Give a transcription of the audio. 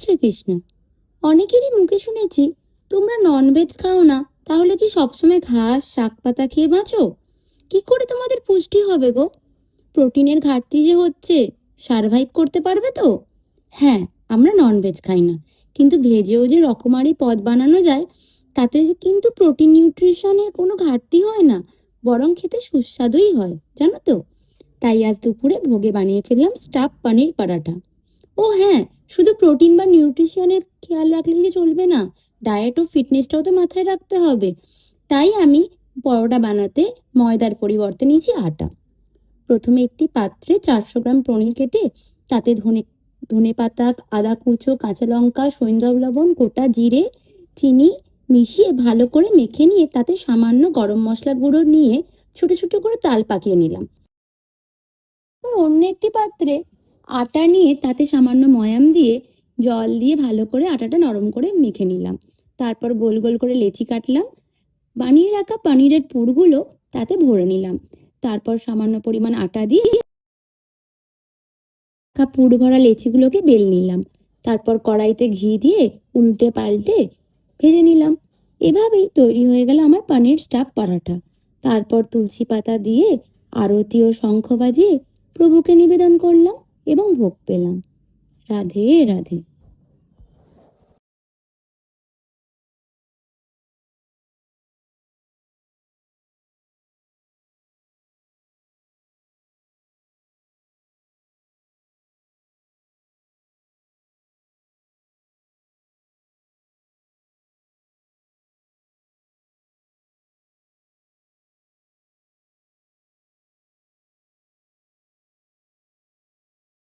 শ্রীকৃষ্ণ। অনেকেরই মুখে শুনেছি, তোমরা ননভেজ খাও না, তাহলে কি সবসময় ঘাস শাক পাতা খেয়ে বাঁচো? কি করে তোমাদের পুষ্টি হবে গো? প্রোটিনের ঘাটতি যে হচ্ছে সারভাইভ করতে পারবে তো? হ্যাঁ আমরা ননভেজ খাই না। কিন্তু ভেজেও যে রকমারি পদ বানানো যায়, তাতে কিন্তু প্রোটিন নিউট্রিশনের কোনো ঘাটতি হয় না, বরং খেতে সুস্বাদুই হয়, জানো তো? তাই আজ দুপুরে ভোগে বানিয়ে ফেললাম স্টাফ পানির পরাঠা ও হ্যাঁ শুধু প্রোটিন বা নিউট্রিশনের খেয়াল রাখলেই যে চলবে না ডায়েট ও ফিটনেসটাও তো মাথায় রাখতে হবে। তাই আমি পরোটা বানাতে ময়দার পরিবর্তে নিয়েছি আটা। প্রথমে একটি পাত্রে চারশো গ্রাম পনির কেটে, তাতে ধনে ধনে পাতা, আদা কুচো, কাঁচা লঙ্কা সৈন্দব লবণ, গোটা জিরে, চিনি মিশিয়ে ভালো করে মেখে নিয়ে তাতে সামান্য গরম মশলা গুঁড়ো নিয়ে ছোট ছোট করে তাল পাকিয়ে নিলাম। অন্য একটি পাত্রে আটা নিয়ে তাতে সামান্য ময়াম দিয়ে জল দিয়ে ভালো করে আটাটা নরম করে মেখে নিলাম। তারপর গোল গোল করে লেচি কাটলাম। বানিয়ে রাখা পনিরের পুরগুলো তাতে ভরে নিলাম। তারপর সামান্য পরিমাণ আটা দিয়ে পুর ভরা লেচিগুলোকে বেল নিলাম। তারপর কড়াইতে ঘি দিয়ে উল্টে পাল্টে ভেজে নিলাম। এভাবেই তৈরি হয়ে গেল আমার পানির স্টাফ পরাঠা তারপর তুলসী পাতা দিয়ে আরতি ও শঙ্খ বাজিয়ে প্রভুকে নিবেদন করলাম। এবং ভোগ পেলাম। রাধে রাধে।